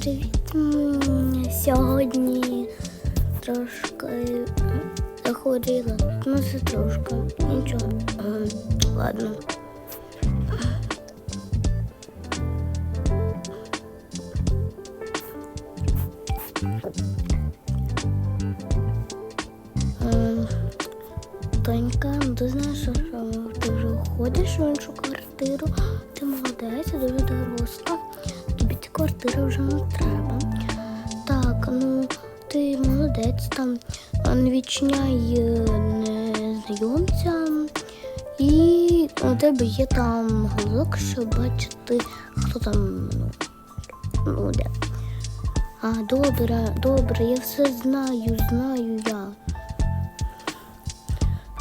привіт. Сьогодні трошки захворіла. Ну, це трошки. Нічого. Ладно. Тонька, ну ти знаєш, що ти вже ходиш в іншу квартиру, там не відчиняй е. І у тебе є там глазок, щоб бачити, хто там ну, де. А, добре, добре, я все знаю, знаю я.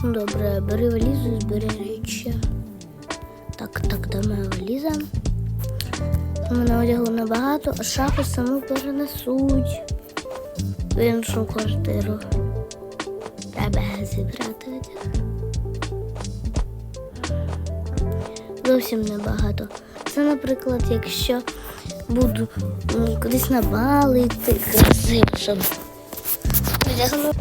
Добре, бери валізу і збери речі. Так, так, моя валіза? Мене одягу набагато, а шафи саму перенесуть в іншу квартиру. Треба зібрати одяг. Зовсім небагато. Це, наприклад, якщо буду кудись на бали йти красиво, щоб одягнути.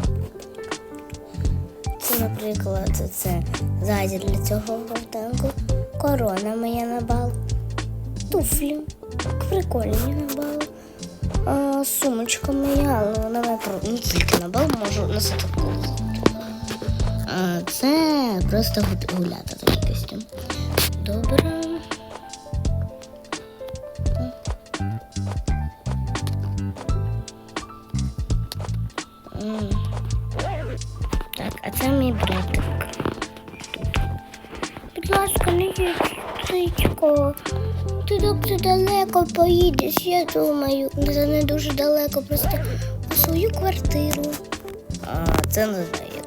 Це, наприклад, це зазір для цього ковтинку, корона моя на бал, туфлі, прикольні на бал, а, сумочка моя, але вона не про не тільки на бал можу носити коло. А, це просто гу- гуляти такий костюм. Добре. Так, а це мій братик. Будь ласка, не їдь. Ти добре далеко поїдеш, я думаю. Це не дуже далеко, просто у свою квартиру. А, це не знаю, як.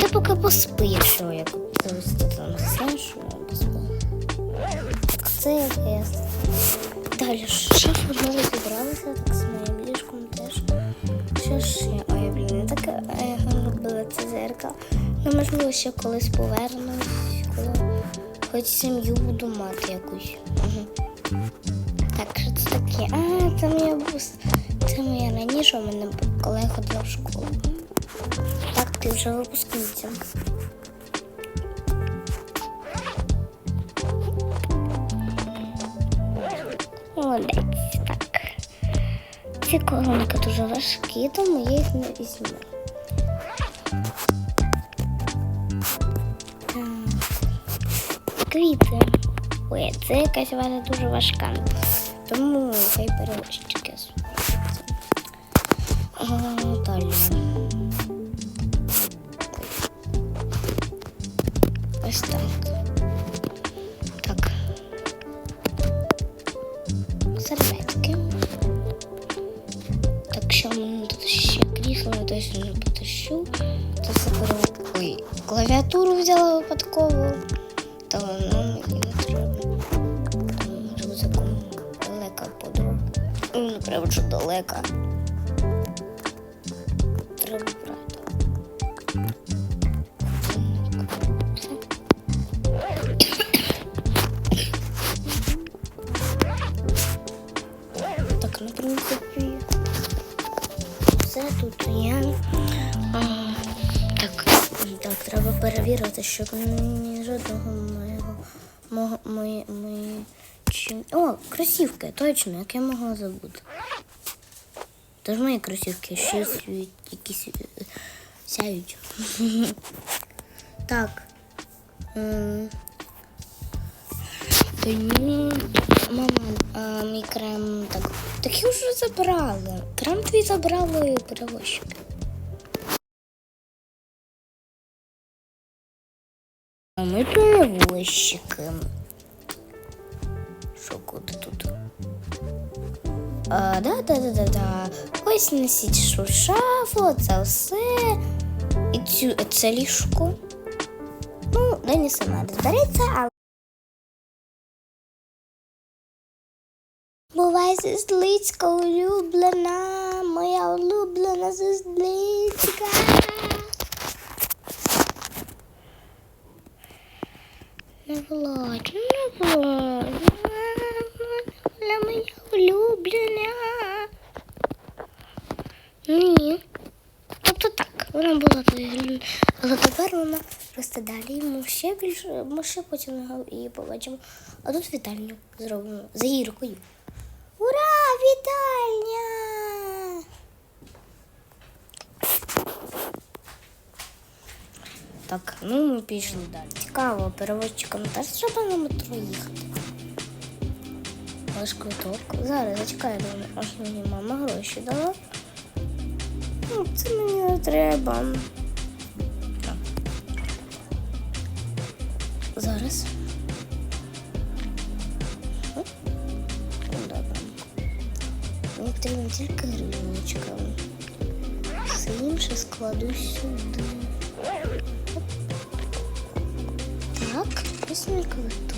Ти поки поспи, якщо як там що я поспи. Це ясно. Далі шафу знову зібралася, так з моїм ліжком теж. Що ж я, ой, блін, я так е, любила це зеркало. Ну, можливо, ще колись повернусь, коли хоч сім'ю буду мати якусь. Угу. Так, що це таке? А, це моя бус. Це моя раніше, у мене коли я ходила в школу. Так, ти вже випускниця. Молодець, так. Ці колонки дуже важкі, тому я їх не візьму. Квіти. Ой, це якась вона дуже важка. Тому хай перевозчики. А, Далі. Ось так. Так. Серветки. Так, що в мене тут ще крісло, я точно не потащу. То заберу. Ой, клавіатуру взяла випадково. Що далека. Точно, як я могла забути. Тож мої кросівки ще свіють, якісь е, сяють. Так. Мама, а, мій крем так. Так я вже забрала. Крем твій забрали перевозчики. А ми перевозчики. Куди тут? А, да, да, да, да, да. Ось несіть шафу, це все. І цю це ліжко. Ну, Дені сама розбереться, але. Бувай зізлицька улюблена, моя улюблена зізлицька. Не плач, не плач. Оля моя улюблена. Ні. Тобто так, вона була твоєю, але тепер вона росте далі. Ми ще більше, ми ще потім її побачимо. А тут вітальню зробимо за гіркою. Ура! Вітальня! Так, ну ми пішли далі. Цікаво, переводчикам теж треба на метро їхати. Але ж квиток. Зараз зачекай, думаю, аж мені мама гроші дала. Ну, це мені не треба. Зараз. Ну, Добре. Мені потрібно тільки гривничка. Все інше складу сюди. Так, ось мій квиток.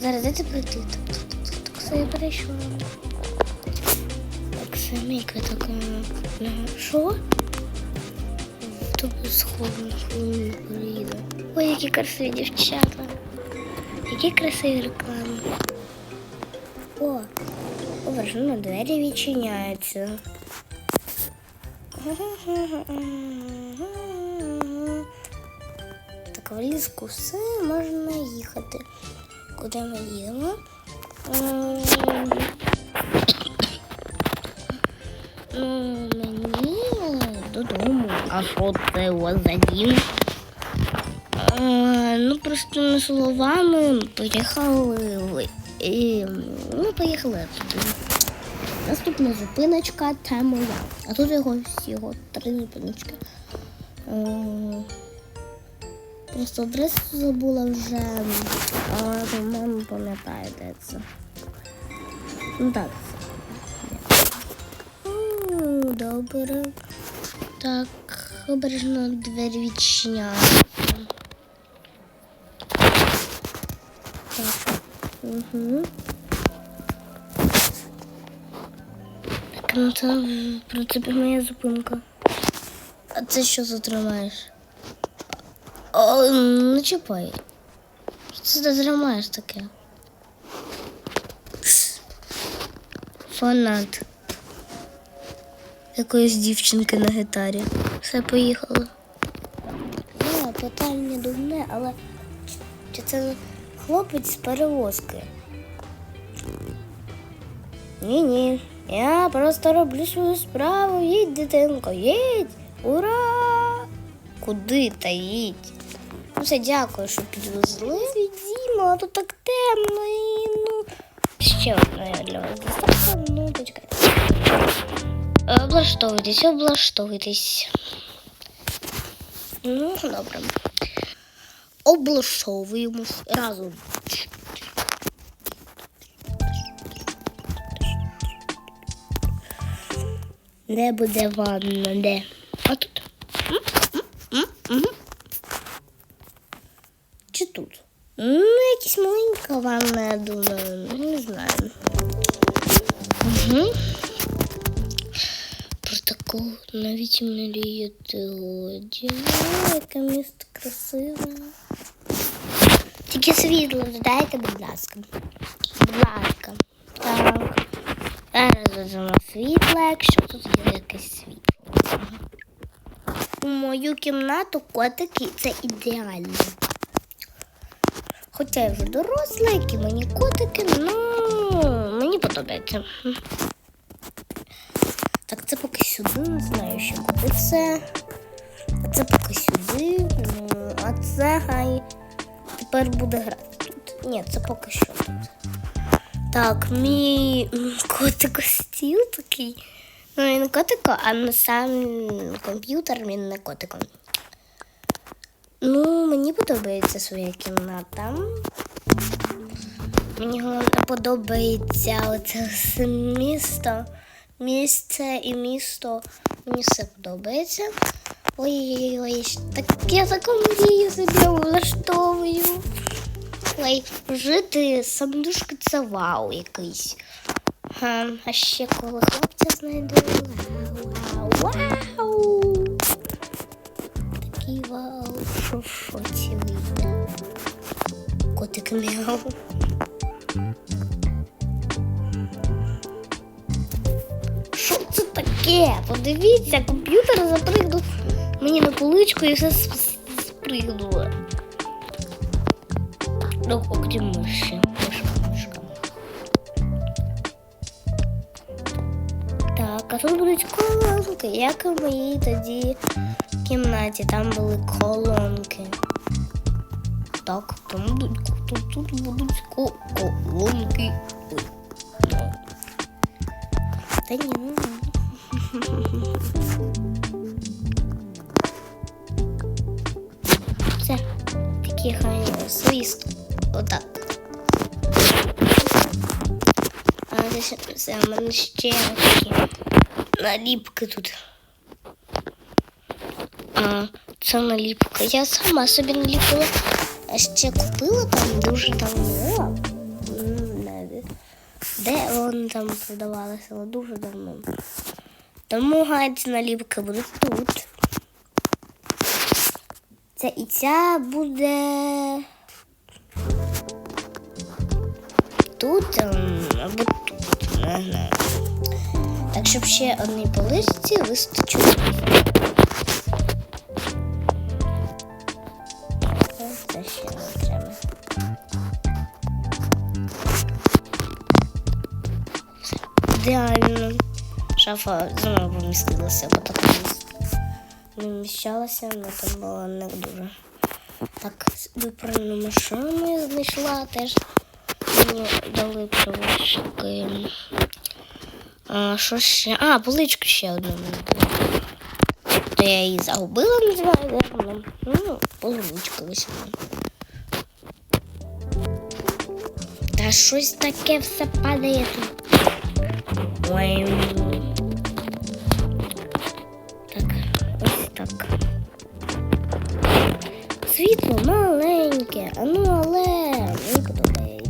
Зараз де ти прийти? Так, все, я перейшла. Так, все, мій квиток. е, Що? В тобі сховано, хвилину приїду. Ой, які красиві дівчата. Які красиві реклами. О, обережно двері відчиняються. Так, в ліску все можна їхати. Куди ми їдемо? Мені додому. А що це у вас за дім? Е, Ну, простими словами, поїхали. І, ну, поїхали туди. Наступна зупиночка це моя. А тут його всього три зупиночки. Просто адресу забула вже, але по-моєму пам'ятаю, де це. Ну так. М, Добре. Так, обережно двері відчиняються. Так. Угу. Так, ну це, в принципі, моя зупинка. А це що затримаєш? О, не чіпай. Що ти займаєш таке? Фанат. Якоїсь дівчинки на гітарі. Все поїхало. Ну, питання дурне, але чи- це хлопець з перевозки? Ні, ні. Я просто роблю свою справу. Їдь, дитинко, їдь! Ура! Куди та їдь? Ну, все, дякую, що підвезли. Відімо, тут так темно і ну. Ще одна я для вас доставка. Ну, почекайте. Облаштовуйтесь, облаштовуйтесь. Ну, добре. Облаштовуємось разом. Де буде ванна? Де? А тут? М? М? М? М? Чи тут? Ну, якась ванна, я думаю. Не знаю. Угу. Протокол навіть мріє годі. Ну, яке місто красиве. Тільки світло додайте, будь ласка. Будь ласка. Так. Зараз додамо світло, якщо тут є якесь світло. У мою кімнату котики це ідеально. Хоча я вже доросла, які мені котики, ну мені подобається. Так, це поки сюди, не знаю, що куди це. А це поки сюди. Ну, а це хай тепер буде грати тут. Ні, це поки що тут. Так, мій котик стіл такий. Ну, він не котик, а на сам комп'ютер він не котиком. Ну, мені подобається своя кімната. Мені головне подобається оце місто. Місце і місто. Мені все подобається. Ой-ой-ой, так я таку мрію собі влаштовую. Ой, жити самдушки це вау якийсь. Га, а ще коли хлопця знайду. Вау, вау, вау. Такий вау. Котик мяу. Що це таке? Подивіться, комп'ютер запригнув мені на поличку і все спригнуло. Ну, окрім миші. Так, а тут будуть колонки, як і в моїй тоді кімнаті. Там були колонки. Так, там будуть тут, тут будуть ко- колонки. Та ні, ну. Це такі хай свист. Отак. А це, ще- в мене ще такі наліпки тут. Це наліпка. Я сама собі наліпила. А ще купила там дуже давно. Де- вони там продавалися, дуже давно. Тому гайці наліпки будуть тут. Це і ця буде. Тут ем, або тут. Так, щоб ще одній поличці вистачить. Ідеально. Шафа знову помістилася, бо так не вміщалася, але там було не дуже. Так, виправну машину я знайшла теж. Мені дали привички. А, що ще? А, поличку ще одну мені дали. То я її загубила, де вона. Ну, поличка висіла. Та щось таке все падає тут. Ой. Так, ось так. Світло маленьке, а ну але мені.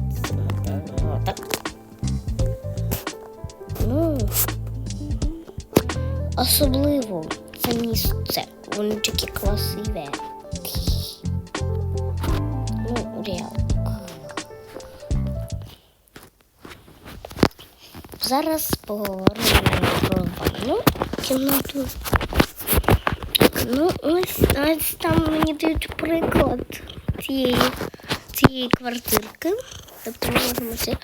Ну, особливо це місце. Воно таке красиве. Зараз поговоримо про ванну кімнату. Ну, ось, ось там мені дають приклад цієї, цієї квартирки. Тобто ми можемо це.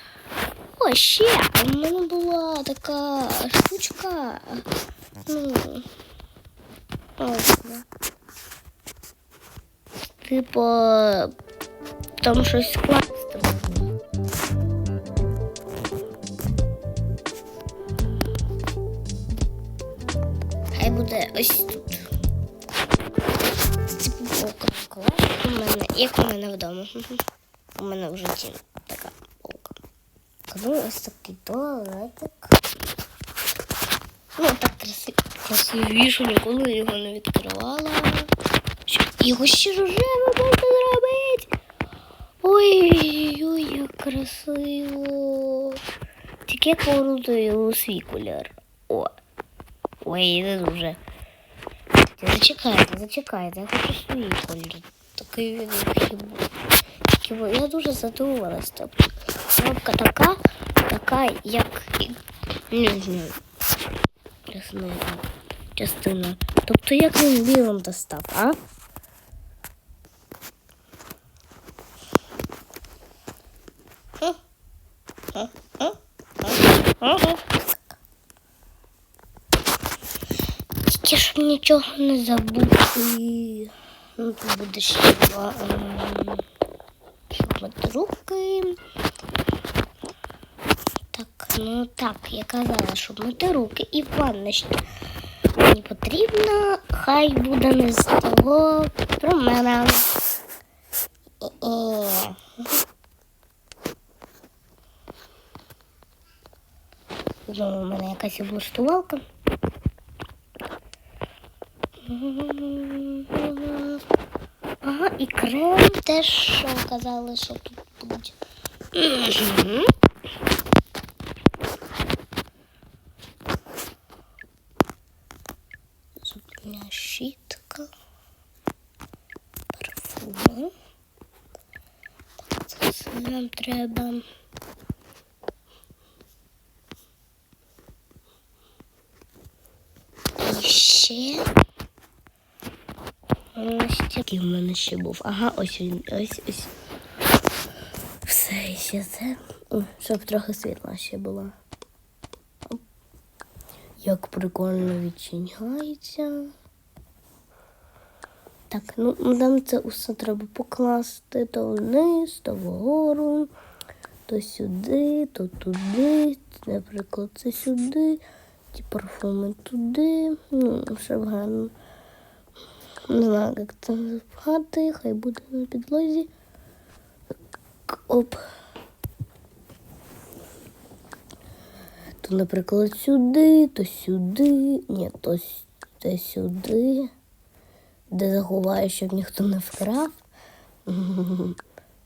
О, ще у мене була така штучка. Ну. Ось. вона. Типу, там щось класти Буде ось тут. Це полка у мене, як у мене вдома. У мене в житті така полка. Ну, ось такий туалетик. Ну, так. Красивіше, ніколи його не відкривала. Його ще рожеве можна зробити. Ой-ой-ой, як красиво. Тільки я повернути свій кольор. О. Ой, не дуже. Зачекайте, зачекайте, я хочу свій колір. Такий він хіба. Я дуже задумалась. Тобто кнопка така, така, як не знаю. Частина. Тобто як він білим достав, а? Нічого не забути. Ну, тут буде ще два. ем, руки. Так, ну так, я казала, щоб мити руки і ванна ще мені потрібно. Хай буде не з того про мене. Знову у мене якась облаштувалка. Ага, і крем теж казали, що тут будуть. Мгм. Зубна щітка. Парфум. Угу. Так, це нам треба. І ще. Такий в мене ще був. Ага, ось він, ось ось. Все ще це. Щоб трохи світла ще було. Як прикольно відчиняється. Так, ну нам це усе треба покласти то вниз, то вгору, то сюди, то туди. Наприклад, це сюди, ті парфуми туди. Ну, щоб гарно. Не знаю, як це запхати, хай буде на підлозі. Оп. То, наприклад, сюди, то сюди. Ні, то, то сюди. Де заховаю, щоб ніхто не вкрав.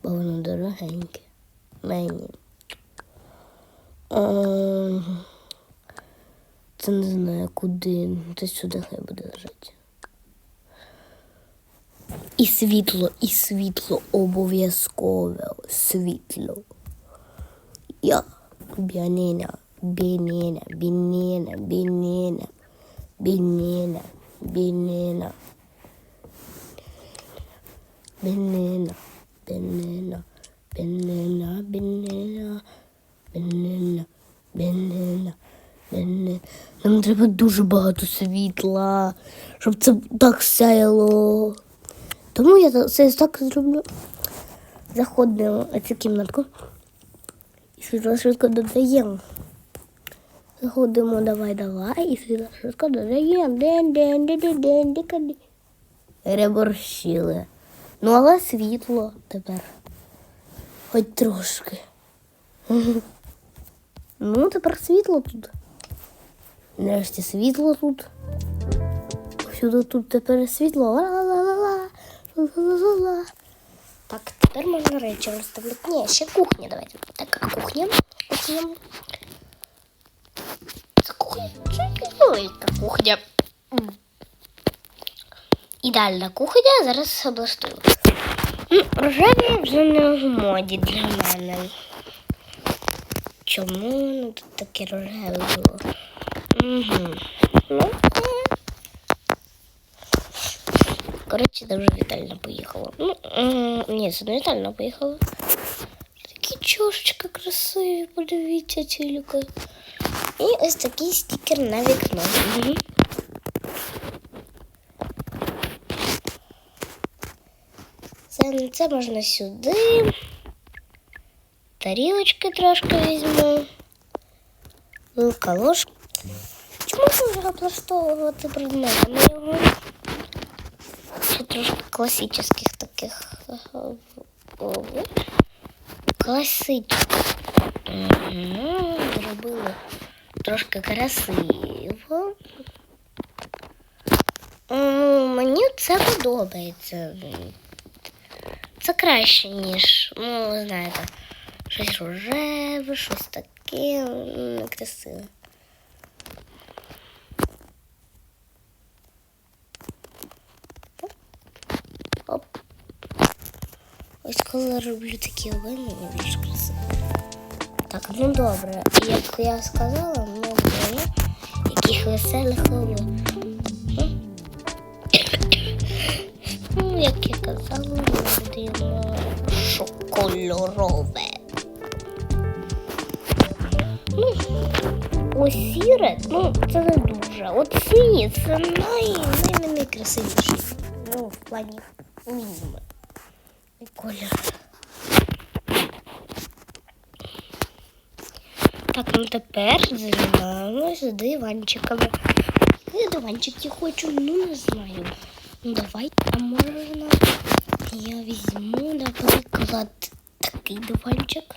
Бо воно дорогеньке. Мені. Це не знаю куди. Десь сюди хай буде лежати. І світло, і світло обов'язкове світло. Я біанина, бінина, бінина, бінина, бінина, бінина. Бінина, бінина, бінина, бінина, бінина, бінина, бінина. Нам треба дуже багато світла, щоб це так сяяло. Тому я це так зроблю. Заходимо в цю кімнатку. І світло швидко додаємо. Заходимо, давай, давай, і світло швидко додаємо. Переборщили. Ну, але світло тепер. Хоч трошки. Ну, тепер світло тут. Нарешті світло тут. Всюди тут тепер світло. Ла-ла-ла-ла-ла. Так, тепер можна речі розставляти. Ні, ще кухня давайте. Так, кухня? Кухня. Це кухня. Це велика кухня. Ідеальна кухня, зараз облаштую. Ну, рожеві вже не в моді для мене. Чому ну, тут таке рожеве було? Угу. Ну, Коротше, це вже Віталіна поїхала. Ну, ні, це не Віталіна поїхала. Такі чошечки красиві, подивіться тільки. І ось такий стікер на вікно. Угу. Це, це можна сюди. Тарілочки трошки візьму. Вилка ложка. Чому можна облаштовувати предмети? Ми його класичних таких. Класичних. Угу, зробили трошки красиво. Мені це подобається. Це краще, ніж, ну, знаєте, щось рожеве, щось таке м, Ось коли роблю такі мені більш красиво. Так, ну добре. Як я сказала, ми двоє яких веселих ловин. Ну, як я казала, ми будемо шокольорове. Ну, ось сіре, ну, це не дуже. От синій це най, най, найкрасивіший. Ну, в плані мінімум. Колір. Так, ну тепер займаємося диванчиками. Я диванчики хочу, ну не знаю. Ну давай, а можна я візьму, наприклад, такий диванчик.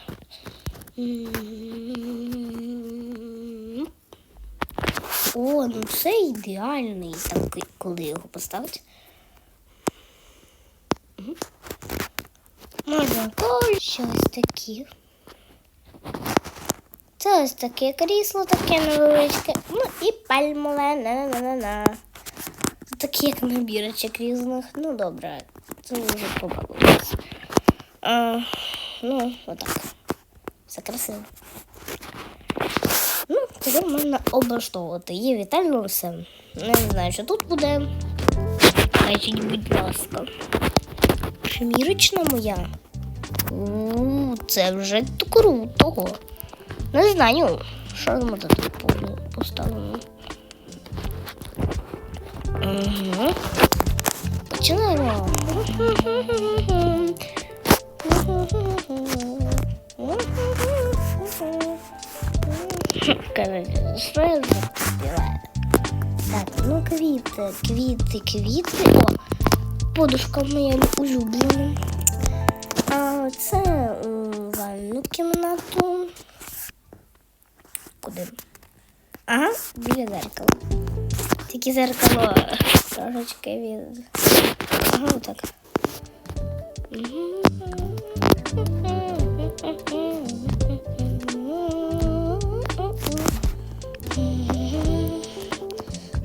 О, ну це ідеальний такий, коли його поставити. Можна коль щось такі. Це ось таке крісло, таке невеличке. Ну і пальмове. На-на-на-на. такі як набірочок різних. Ну добре, це вже побалується. А, ну, отак. Все красиво. Ну, тепер можна облаштовувати. Є вітально все. Не знаю, що тут буде. Скажіть, будь ласка. Примірочна моя. У, це вже круто. Не знаю, що ми тут по- поставимо. Угу. Починаємо. Короче, що я запила? Так, ну квіти, квіти, квіти. О, подушка моя улюблена. А це у ванну кімнату. Куди? Ага, біля зеркала. Тільки зеркало трошечки від. Ага, отак.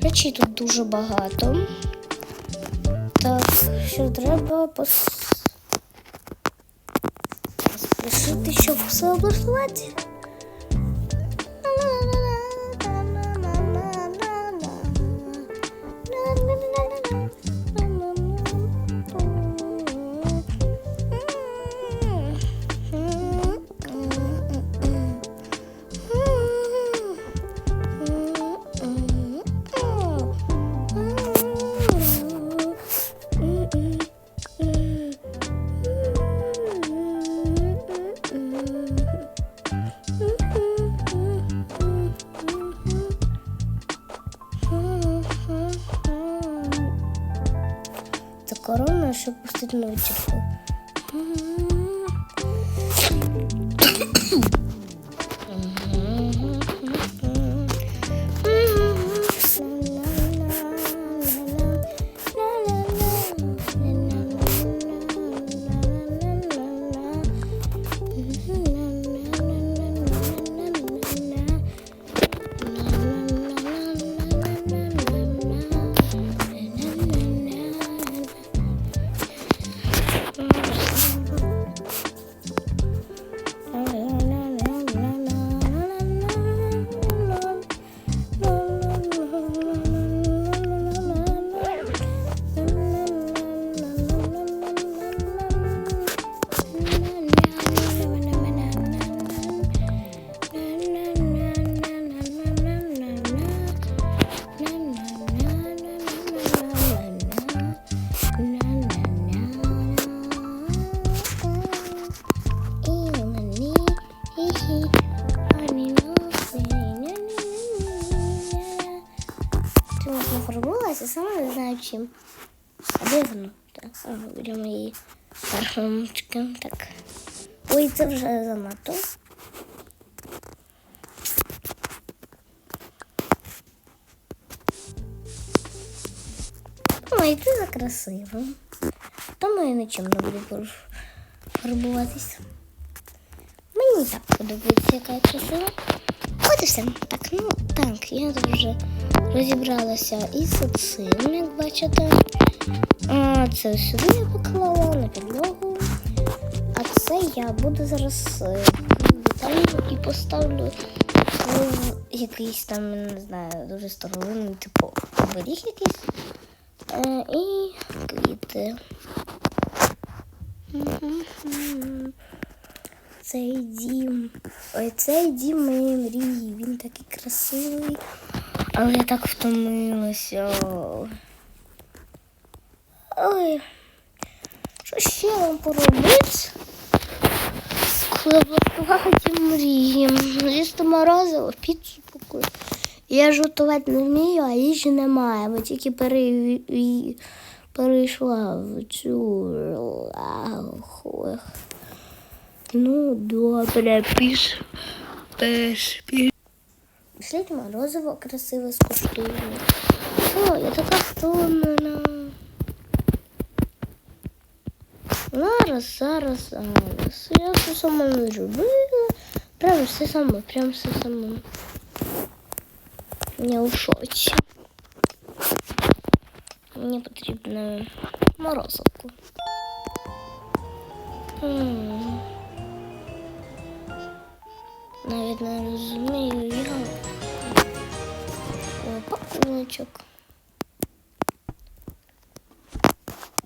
Речей тут дуже багато. Що треба пос... поспішити, щоб все облаштувати. Щоб пустити А? Так, ага, біля моєї. Так. Ой, це вже занадто. Ой, це за красиво. Тому я нічим не буду фар- розібралася із цим, як бачите. А, це сюди я поклала на підлогу. А це я буду зараз е, і поставлю в якийсь там, не знаю, дуже старовинний, типу оберіг якийсь. Е, і квіти. Цей дім. Ой, цей дім моєї мрії. Він такий красивий. Але я так втомилася. Ой. Що ще вам поробити? Коли облаштувати мрії. З'їсти морозиво, піцу покую. Я ж готувати не вмію, а їжі немає, бо тільки пере... перейшла в цю. Ну, добре, піш. Пеш, піш. Пішліть морозиво красиве скуштуємо. О, я така втомлена. Зараз, зараз, зараз. Я все сама не зробила. Прям все саме, прям все саме. Я у шоці. мені потрібно морозилку. М. Навіть не розумію, як. О, пакуночок.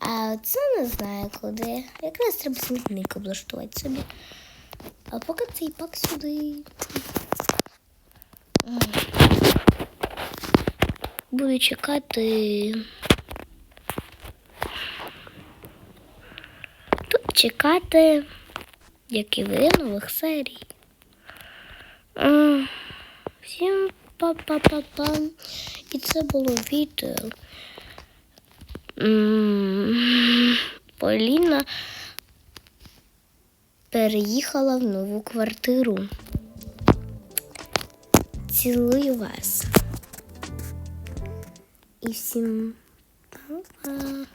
А це не знаю куди. Якраз треба смітник облаштувати собі. А поки цей пак сюди. Буду чекати. Тут чекати, як і ви, нових серій. Всім па-па-па-па. І це було відео. Поліна переїхала в нову квартиру. Цілую вас. І всім па-па.